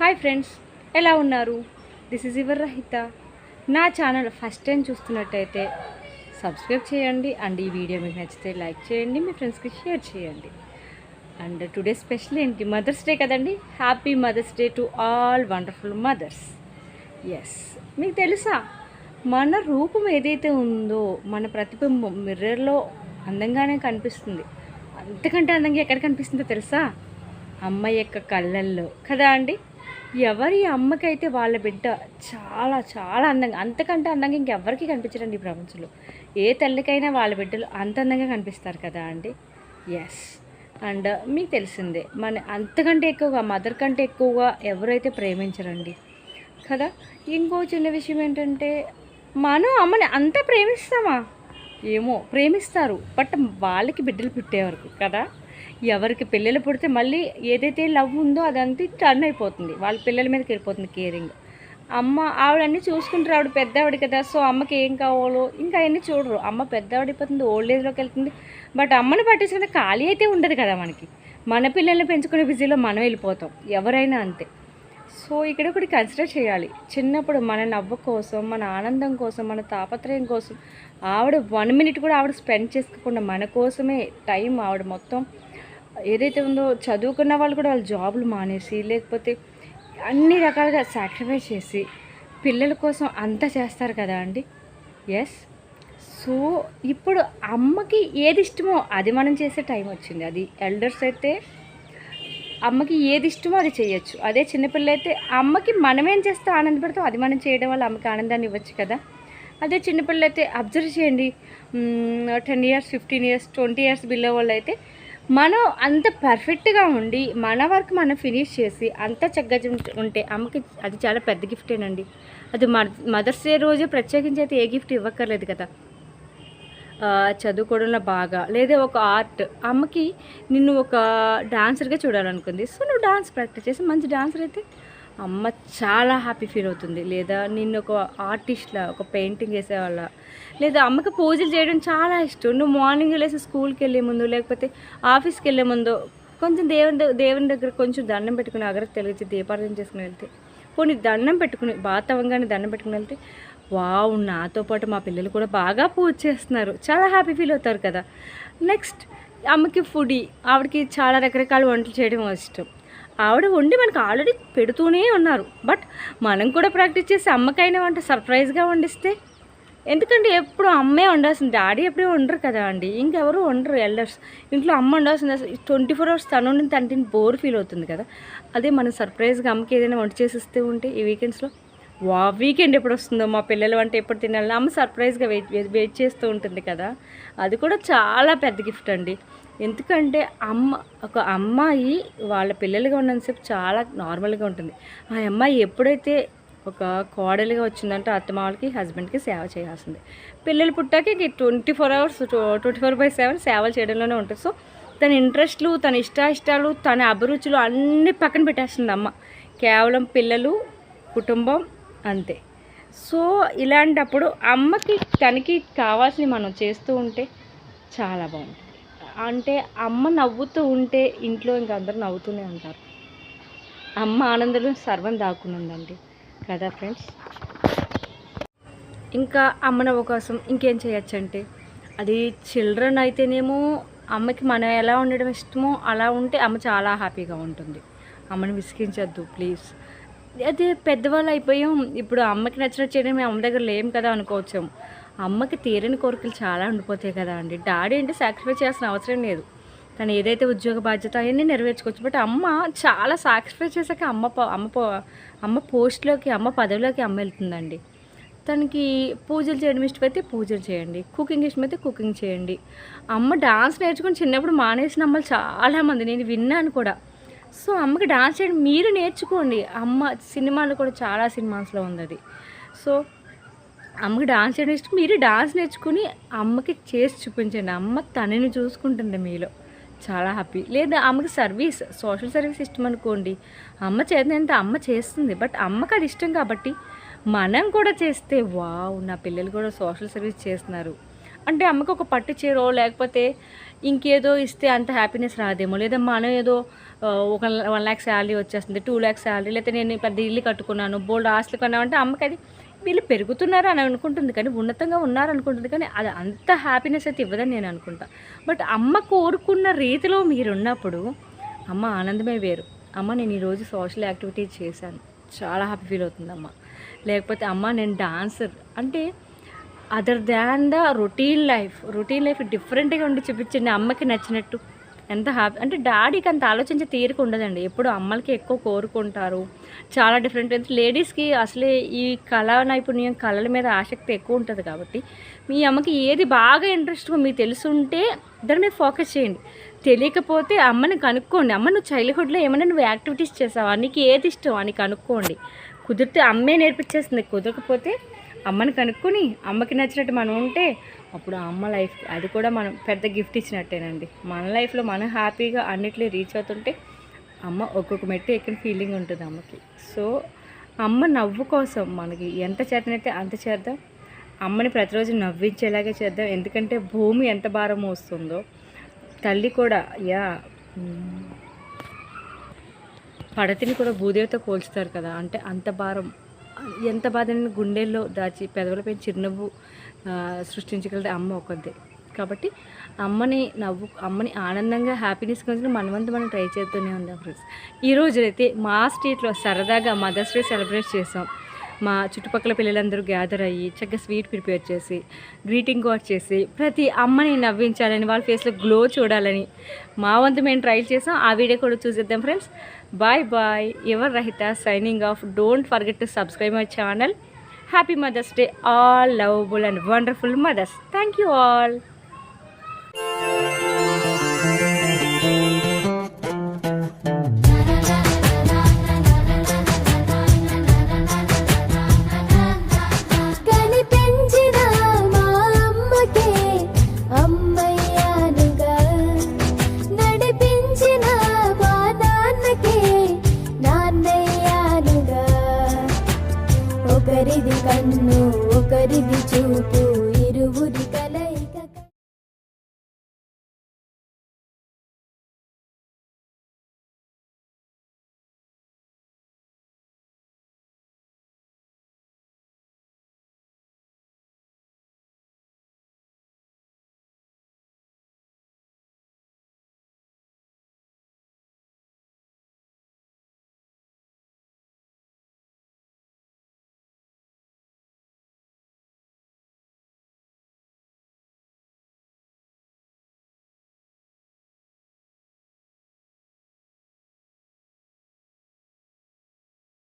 Hi friends ఎలా ఉన్నారు? This is your రహిత నా ఛానల్ ఫస్ట్ టైం చూస్తున్నట్టయితే సబ్స్క్రైబ్ చేయండి అండ్ ఈ వీడియో మీకు నచ్చితే లైక్ చేయండి మీ ఫ్రెండ్స్కి షేర్ చేయండి. అండ్ టుడే స్పెషల్ ఏంటి? మదర్స్ డే కదండి? Happy Mother's Day to all wonderful mothers yes మీకు తెలుసా? మన రూపం ఏదైతే ఉందో మన ప్రతిబింబం మిర్రర్లో అందంగానే కనిపిస్తుంది. అంతకంటే అందంగా ఎక్కడ కనిపిస్తుందో తెలుసా? అమ్మాయి యొక్క కళ్ళల్లో. కదా అండి? ఎవరి అమ్మకైతే వాళ్ళ బిడ్డ చాలా చాలా అందంగా అంతకంటే అందంగా ఇంకెవరికి కనిపించరండి ఈ ప్రపంచంలో. ఏ తల్లికైనా వాళ్ళ బిడ్డలు అంత అందంగా కనిపిస్తారు కదా అండి? ఎస్ అండ్ మీకు తెలిసిందే మన అంతకంటే ఎక్కువగా మదర్ కంటే ఎక్కువగా ఎవరైతే ప్రేమించరండి? కదా? ఇంకో చిన్న విషయం ఏంటంటే మనం అమ్మని అంత ప్రేమిస్తామా? ఏమో ప్రేమిస్తారు బట్ వాళ్ళకి బిడ్డలు పుట్టే వరకు కదా? ఎవరికి పిల్లలు పుడితే మళ్ళీ ఏదైతే లవ్ ఉందో అదంతా టర్న్ అయిపోతుంది. వాళ్ళ పిల్లల మీదకి వెళ్ళిపోతుంది కేరింగ్ అమ్మ ఆవిడన్నీ చూసుకుంటారు. ఆవిడ పెద్దవాడి కదా సో అమ్మకి ఏం కావాలో ఇంకా అవన్నీ చూడరు. అమ్మ పెద్దవాడిపోతుంది ఓల్డ్ ఏజ్లోకి వెళ్తుంది. బట్ అమ్మని పట్టించుకునే ఖాళీ అయితే ఉండదు కదా మనకి. మన పిల్లల్ని పెంచుకునే బిజీలో మనం వెళ్ళిపోతాం. ఎవరైనా అంతే. సో ఇక్కడ ఒకటి కన్సిడర్ చేయాలి. చిన్నప్పుడు మన నవ్వు కోసం మన ఆనందం కోసం మన తాపత్రయం కోసం ఆవిడ వన్ మినిట్ కూడా ఆవిడ స్పెండ్ చేసుకోకుండా మన కోసమే టైం ఆవిడ మొత్తం ఏదైతే ఉందో చదువుకున్న వాళ్ళు కూడా వాళ్ళ జాబులు మానేసి లేకపోతే అన్ని రకాలుగా సాక్రిఫైస్ చేసి పిల్లల కోసం అంతా చేస్తారు కదా అండి? ఎస్ సో ఇప్పుడు అమ్మకి ఏది ఇష్టమో అది మనం చేసే టైం వచ్చింది. అది ఎల్డర్స్ అయితే అమ్మకి ఏది ఇష్టమో అది చేయొచ్చు. అదే చిన్నపిల్ల అయితే అమ్మకి మనమేం చేస్తే ఆనందపడతాం అది మనం చేయడం వల్ల అమ్మకి ఆనందాన్ని ఇవ్వచ్చు కదా. అదే చిన్నపిల్లలు అయితే అబ్జర్వ్ చేయండి. Ten years fifteen years twenty years below వాళ్ళు అయితే మనం అంత పర్ఫెక్ట్గా ఉండి మన వర్క్ మనం ఫినిష్ చేసి అంత చక్కగా ఉంటే- అమ్మకి అది చాలా పెద్ద గిఫ్టేనండి అది మదర్స్ డే రోజు ప్రత్యేకించి అయితే ఏ గిఫ్ట్ ఇవ్వక్కర్లేదు కదా. చదువుకోవడంలో బాగా లేదా ఒక ఆర్ట్ అమ్మకి నిన్ను ఒక డాన్సర్గా చూడాలనుకుంది. సో నువ్వు డాన్స్ ప్రాక్టీస్ చేసి మంచి డాన్సర్ అయితే అమ్మ చాలా హ్యాపీ ఫీల్ అవుతుంది. లేదా నిన్ను ఒక ఆర్టిస్ట్లా ఒక పెయింటింగ్ వేసేవాళ్ళ లేదా అమ్మకి పూజలు చేయడం చాలా ఇష్టం. నువ్వు మార్నింగ్ లేసి స్కూల్కి వెళ్ళే ముందు లేకపోతే ఆఫీస్కి వెళ్ళే ముందు కొంచెం దేవుని దేవుని దగ్గర కొంచెం దండం పెట్టుకుని అగరత్ తెలిగించి దీపార్థం చేసుకుని వెళ్తే పోనీ దండం పెట్టుకుని బాతవంగానే దండం పెట్టుకుని వెళ్తే వావ్ నాతో పాటు మా పిల్లలు కూడా బాగా పూజ చేస్తున్నారు. చాలా హ్యాపీ ఫీల్ అవుతారు కదా. నెక్స్ట్ అమ్మకి ఫుడీ ఆవిడకి చాలా రకరకాల వంటలు చేయడం ఇష్టం. ఆవిడ వండి మనకు ఆల్రెడీ పెడుతూనే ఉన్నారు. బట్ మనం కూడా ప్రాక్టీస్ చేసి అమ్మకైనా వంట సర్ప్రైజ్గా వండిస్తే ఎందుకంటే ఎప్పుడు అమ్మే వండాల్సింది? డాడీ ఎప్పుడూ వండరు కదా అండి. ఇంకెవరు వండరు ఎల్డర్స్. ఇంట్లో అమ్మ వండాల్సింది ట్వంటీ ఫోర్ అవర్స్ తను ఉండి తంటిని బోర్ ఫీల్ అవుతుంది కదా. అదే మనం సర్ప్రైజ్గా అమ్మకి ఏదైనా వంట చేసిస్తే ఉంటే ఈ వీకెండ్స్లో వా వీకెండ్ ఎప్పుడు వస్తుందో? మా పిల్లలు వంట ఎప్పుడు తినాలని అమ్మ సర్ప్రైజ్గా వెయిట్ వెయిట్ చేస్తూ ఉంటుంది కదా. అది కూడా చాలా పెద్ద గిఫ్ట్ అండి. ఎందుకంటే అమ్మ ఒక అమ్మాయి వాళ్ళ పిల్లలుగా ఉన్నంతసేపు చాలా నార్మల్గా ఉంటుంది. ఆ అమ్మాయి ఎప్పుడైతే ఒక కోడలిగా వచ్చిందంటే అత్తమావలకి హస్బెండ్కి సేవ చేయాల్సిందే. పిల్లలు పుట్టాక ఇంక twenty four hours twenty four by seven సేవలు చేయడంలోనే ఉంటుంది. సో తన ఇంట్రెస్ట్లు తన ఇష్టాయిష్టాలు తన అభిరుచులు అన్నీ పక్కన పెట్టేస్తుంది అమ్మ. కేవలం పిల్లలు కుటుంబం అంతే. సో ఇలాంటప్పుడు అమ్మకి తనకి కావాల్సినవి మనం చేస్తూ ఉంటే చాలా బాగుంటుంది. అంటే అమ్మ నవ్వుతూ ఉంటే ఇంట్లో ఇంక అందరూ నవ్వుతూనే ఉంటారు. అమ్మ ఆనందంలో సర్వం దాక్కునుందండి. కదా ఫ్రెండ్స్? ఇంకా అమ్మ నవ్వు కోసం ఇంకేం చేయొచ్చు అంటే అది చిల్డ్రన్ అయితేనేమో అమ్మకి మనం ఎలా ఉండడం ఇష్టమో అలా ఉంటే అమ్మ చాలా హ్యాపీగా ఉంటుంది. అమ్మని విసిగించద్దు ప్లీజ్. అదే పెద్దవాళ్ళు అయిపోయాం. ఇప్పుడు అమ్మకి నచ్చినట్టు చేయడం మేము అమ్మ దగ్గర లేం కదా అనుకోవచ్చాము. అమ్మకి తీరని కోరికలు చాలా ఉండిపోతాయి కదా అండి. డాడీ అంటే సాక్రిఫైస్ చేయాల్సిన అవసరం లేదు. తను ఏదైతే ఉద్యోగ బాధ్యత అవన్నీ నెరవేర్చుకోవచ్చు. బట్ అమ్మ చాలా సాక్రిఫైస్ చేశాక అమ్మ అమ్మ పో- అమ్మ పోస్ట్లోకి అమ్మ పదవిలోకి అమ్మ వెళ్తుందండి. తనకి పూజలు చేయడం ఇష్టమైతే పూజలు చేయండి. కుకింగ్ ఇష్టమైతే కుకింగ్ చేయండి. అమ్మ డాన్స్ నేర్చుకుని చిన్నప్పుడు మానేసిన అమ్మలు చాలామంది నేను విన్నాను కూడా. సో అమ్మకి డాన్స్ చేయడం మీరు నేర్చుకోండి. అమ్మ సినిమాలు కూడా చాలా సినిమాస్లో ఉంది అది సో అమ్మకి డాన్స్ చేయడం ఇష్టం. మీరు డాన్స్ నేర్చుకుని అమ్మకి చేసి చూపించండి. అమ్మ తనని చూసుకుంటుంది మీలో. చాలా హ్యాపీ. లేదా అమ్మకి సర్వీస్ సోషల్ సర్వీస్ ఇష్టం అనుకోండి. అమ్మ చేతనంత అమ్మ చేస్తుంది. బట్ అమ్మకి అది ఇష్టం కాబట్టి మనం కూడా చేస్తే వావ్ నా పిల్లలు కూడా సోషల్ సర్వీస్ చేస్తున్నారు. అంటే అమ్మకి ఒక పట్టు చీరో లేకపోతే ఇంకేదో ఇస్తే అంత హ్యాపీనెస్ రాదేమో. లేదా మనం ఏదో ఒక వన్ ల్యాక్ శాలరీ వచ్చేస్తుంది టూ ల్యాక్ శాలరీ లేకపోతే నేను పెద్ద ఇల్లు కట్టుకున్నాను బోల్డ్ ఆస్తులు కొన్నామంటే అమ్మకి అది వీళ్ళు పెరుగుతున్నారు అని అనుకుంటుంది కానీ ఉన్నతంగా ఉన్నారు అనుకుంటుంది కానీ అది అంత హ్యాపీనెస్ అయితే ఇవ్వదని నేను అనుకుంటా. బట్ అమ్మ కోరుకున్న రీతిలో మీరున్నప్పుడు అమ్మ ఆనందమే వేరు. అమ్మ నేను ఈరోజు సోషల్ యాక్టివిటీస్ చేశాను. చాలా హ్యాపీ ఫీల్ అవుతుంది అమ్మ లేకపోతే అమ్మ నేను డాన్సర్ అంటే other than the routine life routine life డిఫరెంట్గా ఉండి చూపించండి అమ్మకి నచ్చినట్టు. ఎంత హ్యాపీ అంటే డాడీకి అంత ఆలోచించే తీరిక ఉండదండి. ఎప్పుడు అమ్మలకి ఎక్కువ కోరుకుంటారు. చాలా డిఫరెంట్ లేడీస్కి అసలే ఈ కళా నైపుణ్యం కళల మీద ఆసక్తి ఎక్కువ ఉంటుంది కాబట్టి మీ అమ్మకి ఏది బాగా ఇంట్రెస్ట్గా మీకు తెలుసుంటే దాని మీద ఫోకస్ చేయండి. తెలియకపోతే అమ్మని కనుక్కోండి. అమ్మ నువ్వు చైల్డ్హుడ్లో ఏమైనా నువ్వు యాక్టివిటీస్ చేసావా? నీకు ఏది ఇష్టం? అని కనుక్కోండి. కుదిరితే అమ్మే నేర్పించేస్తుంది. కుదరకపోతే అమ్మని కనుక్కొని అమ్మకి నచ్చినట్టు మనం ఉంటే అప్పుడు ఆ అమ్మ లైఫ్ అది కూడా మనం పెద్ద గిఫ్ట్ ఇచ్చినట్టేనండి. మన లైఫ్లో మనం హ్యాపీగా అన్నిట్లో రీచ్ అవుతుంటే అమ్మ ఒక్కొక్క మెట్టు ఎక్కిన ఫీలింగ్ ఉంటుంది అమ్మకి. సో అమ్మ నవ్వు కోసం మనకి ఎంత చేతనైతే అంత చేద్దాం. అమ్మని ప్రతిరోజు నవ్వించేలాగే చేద్దాం. ఎందుకంటే భూమి ఎంత భారం మోస్తుందో తల్లి కూడా యా పడతిని కూడా భూదేవితో పోల్చుతారు కదా. అంటే అంత భారం ఎంత బాధని గుండెల్లో దాచి పెదవులపై చిరునవ్వు ఆ, సృష్టించగలదు అమ్మ ఒకదే కాబట్టి అమ్మని నవ్వు అమ్మని ఆనందంగా హ్యాపీనెస్ గురించి మనమంతా మనం ట్రై చేస్తూనే ఉందాం ఫ్రెండ్స్ ఈ రోజు అయితే మా స్ట్రీట్లో సరదాగా మదర్స్ డే సెలబ్రేట్ చేసాం మా చుట్టుపక్కల పిల్లలందరూ గ్యాదర్ అయ్యి చక్కగా స్వీట్ ప్రిపేర్ చేసి గ్రీటింగ్ కార్డ్ చేసి ప్రతి అమ్మని నవ్వించాలని వాళ్ళ ఫేస్లో గ్లో చూడాలని మా వంతు మేము ట్రై చేసాం. ఆ వీడియో కూడా చూసేద్దాం friends bye bye ever Rahita signing off don't forget to subscribe my channel happy Mother's Day all lovable and wonderful mothers thank you all ఒకరిది కన్ను ఒకరిది చూపు.